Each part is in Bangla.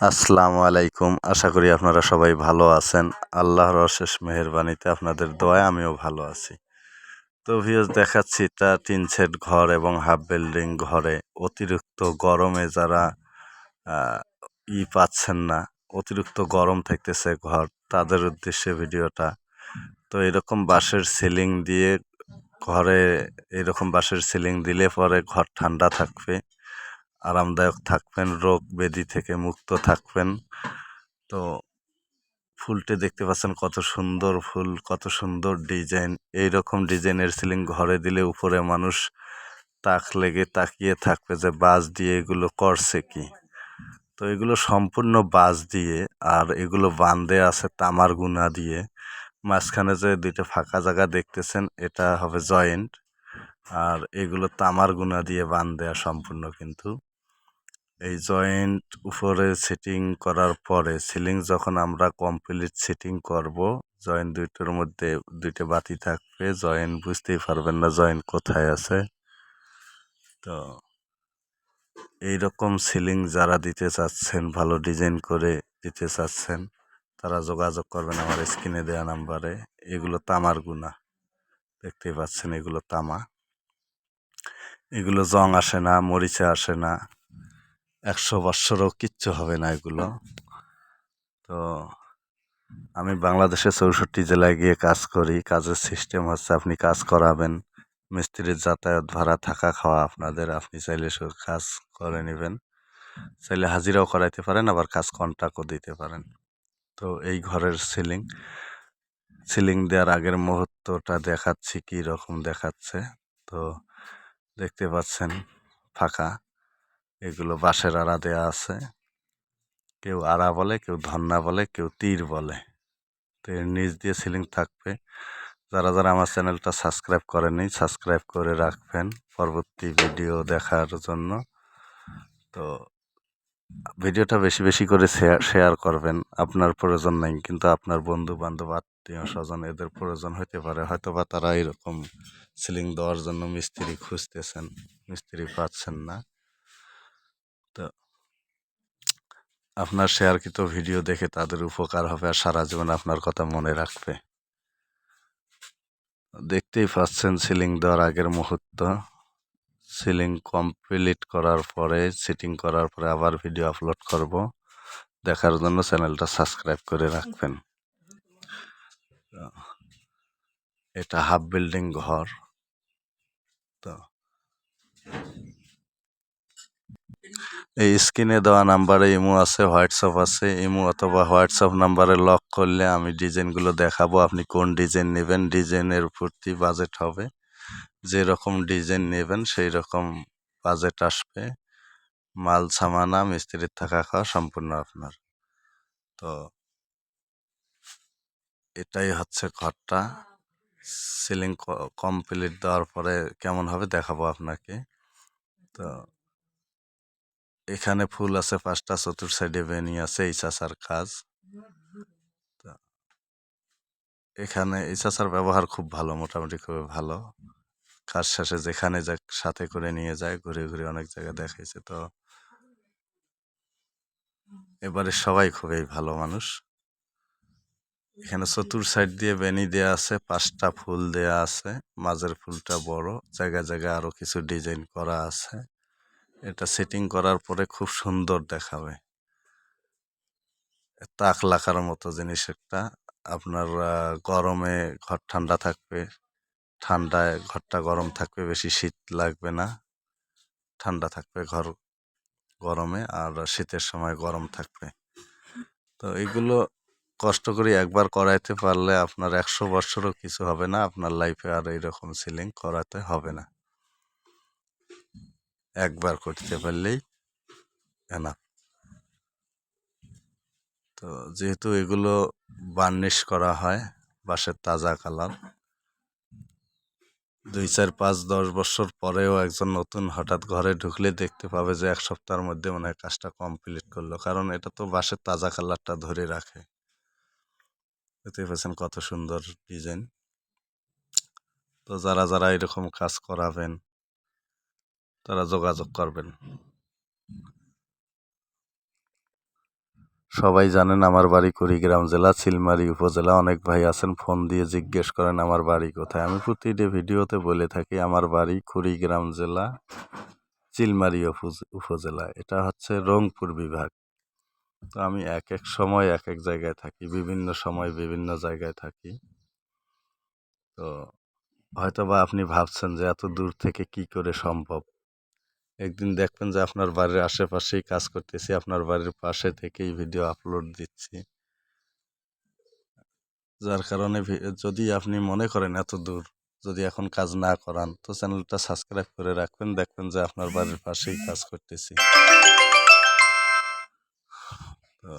আসসালামু আলাইকুম। আশা করি আপনারা সবাই ভালো আছেন। আল্লাহর অশেষ মেহেরবানিতে আপনাদের দোয়ায় আমিও ভালো আছি। তো ভিউজ দেখাচ্ছি তা টিন সেট ঘর এবং হাফ বিল্ডিং ঘরে। অতিরিক্ত গরমে যারা ই পাচ্ছেন না, অতিরিক্ত গরম থাকতেছে ঘর, তাদের উদ্দেশ্যে ভিডিওটা। তো এরকম বাঁশের সিলিং দিয়ে ঘরে এরকম বাঁশের সিলিং দিলে পরে ঘর ঠান্ডা থাকবে। আরামদায়ক থাকবেন, রোগ ব্যাধি থেকে মুক্ত থাকবেন। তো ফুলটি দেখতে পাচ্ছেন কত সুন্দর ফুল, কত সুন্দর ডিজাইন। এই রকম ডিজাইনের সিলিং ঘরে দিলে উপরে মানুষ তাক লেগে তাকিয়ে থাকবে যে বাস দিয়ে এগুলো করছে কি। তো এগুলো সম্পূর্ণ বাস দিয়ে আর এগুলো বান্ধে আছে তামার গুনা দিয়ে। মাঝখানে যে দুইটা ফাঁকা জায়গা দেখতেছেন, এটা হবে জয়েন্ট। আর এগুলো তামার গুনা দিয়ে বান দেয়া সম্পূর্ণ কিন্তু। এই জয়েন্ট উপরে সেটিং করার পরে সিলিং যখন আমরা কমপ্লিট সেটিং করব জয়েন্ট দুইটার মধ্যে দুইটা বাতি থাকবে জয়েন্ট বুঝতেই পারবেন না জয়েন্ট কোথায় আছে। তো এই রকম সিলিং যারা দিতে চাচ্ছেন, ভালো ডিজাইন করে দিতে চাচ্ছেন, তারা যোগাযোগ করবেন আমার স্ক্রিনে দেওয়া নাম্বারে। এগুলো তামার গুণা। দেখতেই পাচ্ছেন এগুলো তামা। এগুলো জং আসে না, মরিচা আসে না। একশো বৎসরও কিচ্ছু হবে না এগুলো। তো আমি বাংলাদেশের চৌষট্টি জেলায় গিয়ে কাজ করি, কাজের সিস্টেম হচ্ছে আপনি কাজ করাবেন, মিস্ত্রির যাতায়াত ভাড়া, থাকা খাওয়া আপনাদের, আপনি চাইলে কাজ করে নেবেন। চাইলে হাজিরাও করাইতে পারেন, আবার কাজ কন্ট্রাক্টও দিতে পারেন। তো এই ঘরের সিলিং সিলিং দেওয়ার আগের মুহূর্তটা দেখাচ্ছি কী রকম দেখাচ্ছে। তো দেখতে পাচ্ছেন, ফাঁকা। এগুলো বাঁশের আড়া দেওয়া আছে। কেউ আড়া বলে, কেউ ধন্না বলে, কেউ তীর বলে। তো এর নিচ দিয়ে সিলিং থাকবে। যারা যারা আমার চ্যানেলটা সাবস্ক্রাইব করেনি সাবস্ক্রাইব করে রাখবেন পরবর্তী ভিডিও দেখার জন্য। তো ভিডিওটা বেশি বেশি করে শেয়ার শেয়ার করবেন। আপনার প্রয়োজন নাই, কিন্তু আপনার বন্ধু বান্ধব আত্মীয় স্বজন, এদের প্রয়োজন হতে পারে। হয়তো বা তারা এরকম সিলিং দেওয়ার জন্য মিস্ত্রি খুঁজতেছেন, মিস্ত্রি পাচ্ছেন না তো আপনার শেয়ারকৃত ভিডিও দেখে তাদের উপকার হবে আর সারা জীবন আপনার কথা মনে রাখবে। দেখতেই পাচ্ছেন সিলিং দেওয়ার আগের মুহূর্ত। সিলিং কমপ্লিট করার পরে, সিটিং করার পরে আবার ভিডিও আপলোড করব। দেখার জন্য চ্যানেলটা সাবস্ক্রাইব করে রাখবেন। এটা হাফ বিল্ডিং ঘর। তো এই স্ক্রিনে দেওয়া নাম্বারে ইমো আছে, হোয়াটসঅ্যাপ আছে। ইমো অথবা হোয়াটসঅ্যাপ নাম্বারে লক করলে আমি ডিজাইনগুলো দেখাবো। আপনি কোন ডিজাইন নেবেন? ডিজাইনের প্রতি বাজেট হবে? যে রকম ডিজাইন নেবেন সেই রকম বাজেট আসবে। মাল, সামানা, মিস্ত্রির থাকা খাওয়া সম্পূর্ণ আপনার। তো এটাই হচ্ছে ঘরটা। সিলিং কমপ্লিট দেওয়ার পরে কেমন হবে দেখাবো আপনাকে। তো এখানে ফুল আছে, পাঁচটা চতুর সাইডে বেনি আছে, এই চাষার কাজ। এখানে এই চাষার ব্যবহার খুব ভালো, মোটামুটি খুবই ভালো। কাজ শেষে যেখানে যাক, সাথে করে নিয়ে যায়, ঘুরে ঘুরে অনেক জায়গায় দেখাইছে তো। এবারে সবাই খুবই ভালো মানুষ। এখানে চতুর সাইড দিয়ে বেনি দেয়া আছে, পাঁচটা ফুল দেয়া আছে, মাঝের ফুলটা বড়, জায়গায় জায়গায় আরও কিছু ডিজাইন করা আছে। এটা সেটিং করার পরে খুব সুন্দর দেখাবে। তাক লাখার মতো জিনিস একটা। আপনার গরমে ঘর ঠান্ডা থাকবে। ঠান্ডায় ঘরটা গরম থাকবে, বেশি শীত লাগবে না। ঠান্ডা থাকবে ঘর গরমে আর শীতের সময় গরম থাকবে। তো এগুলো কষ্ট করে একবার করাইতে পারলে আপনার একশো বছরও কিছু হবে না। আপনার লাইফে আর এইরকম সিলিং করাতে হবে না। একবার করতে পারলেই এনাফ তো যেহেতু এগুলো বার্নিশ করা হয়, বাঁশের তাজা কালার, দুই চার পাঁচ দশ বছর পরেও একজন নতুন হঠাৎ ঘরে ঢুকলে দেখতে পাবে যে এক সপ্তাহের মধ্যে মনে হয় কাজটা কমপ্লিট করল। কারণ এটা তো বাঁশের তাজা কালারটা ধরে রাখে। দেখতে পাচ্ছেন কত সুন্দর ডিজাইন তো যারা যারা এরকম কাজ করাবেন তারা যোগাযোগ করবেন। সবাই জানেন আমার বাড়ি কুড়িগ্রাম জেলা চিলমারি উপজেলা। অনেক ভাই আছেন, ফোন দিয়ে জিজ্ঞেস করেন, আমার বাড়ি কোথায়? আমি প্রতিটি ভিডিওতে বলে থাকি, আমার বাড়ি কুড়িগ্রাম জেলা চিলমারি উপজ- উপজেলা। এটা হচ্ছে রংপুর বিভাগ। তো আমি এক এক সময়, এক এক জায়গায় থাকি, বিভিন্ন সময়, বিভিন্ন জায়গায় থাকি। তো হয়তো বা আপনি ভাবছেন যে এত দূর থেকে কি করে সম্ভব? একদিন দেখবেন যে আপনার বাড়ির আশেপাশেই কাজ করতেছি, আপনার বাড়ির পাশে থেকেই ভিডিও আপলোড দিচ্ছি। যার কারণে যদি আপনি মনে করেন এত দূর, যদি এখন কাজ না করান, তো চ্যানেলটা সাবস্ক্রাইব করে রাখবেন, দেখবেন যে আপনার বাড়ির পাশেই কাজ করতেছি। তো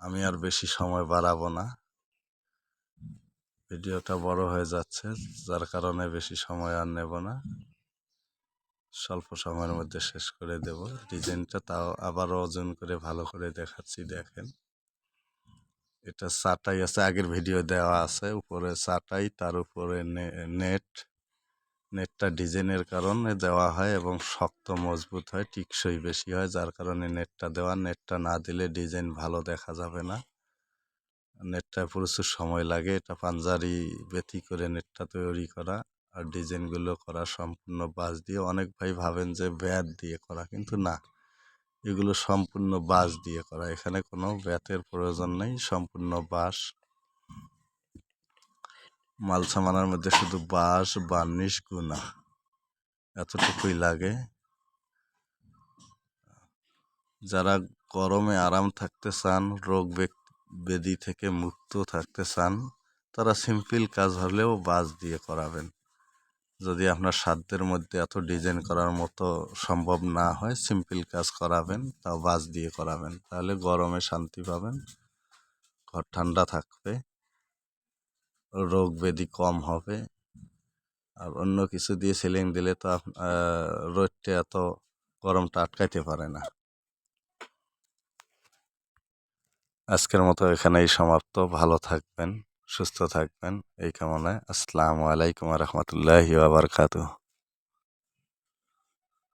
আমি আর বেশি সময় বাড়াবো না। ভিডিওটা বড় হয়ে যাচ্ছে, যার কারণে বেশি সময় আর নেব না। স্বল্প সময়ের মধ্যে শেষ করে দেব। ডিজাইনটা তাও আবারও ওজন করে ভালো করে দেখাচ্ছি, দেখেন। এটা চাটাই আছে, আগের ভিডিও দেওয়া আছে। উপরে চাটাই, তার উপরে নেট। নেটটা ডিজাইনের কারণে দেওয়া হয় এবং শক্ত, মজবুত হয়, টিকসই বেশি হয়। যার কারণে নেটটা দেওয়া, নেটটা না দিলে ডিজাইন ভালো দেখা যাবে না। নেটটা প্রচুর সময় লাগে। এটা পাঞ্জারি বেতি করে নেটটা তৈরি করা। আর ডিজাইনগুলো করা সম্পূর্ণ বাঁশ দিয়ে, অনেক ভাই ভাবেন যে ব্যাত দিয়ে করা, কিন্তু না। এগুলো সম্পূর্ণ বাঁশ দিয়ে করা। এখানে কোনো ব্যাতের প্রয়োজন নেই, সম্পূর্ণ বাঁশ। মাল সামানের মধ্যে শুধু বাঁশ, বার্নিশ, গুনা। এতটুকুই লাগে। যারা গরমে আরাম থাকতে চান, রোগ ব্যাধি থেকে মুক্ত থাকতে চান, তারা সিম্পল কাজ হলেও বাঁশ দিয়ে করাবেন। যদি আপনার সাধ্যের মধ্যে এত ডিজাইন করার মতো সম্ভব না হয় সিম্পল কাজ করাবেন, তাও বাঁশ দিয়ে করাবেন। তাহলে গরমে শান্তি পাবেন, ঘর ঠান্ডা থাকবে, রোগ ব্যাধি কম হবে। আর অন্য কিছু দিয়ে সিলিং দিলে তো রোদটা এত গরমটা আটকাইতে পারে না। আজকের মতো এখানেই সমাপ্ত। ভালো থাকবেন। সুস্থ থাকবেন। এই কামনায় আসসালামু আলাইকুম রহমতুল্লাহি আবরকাতুহ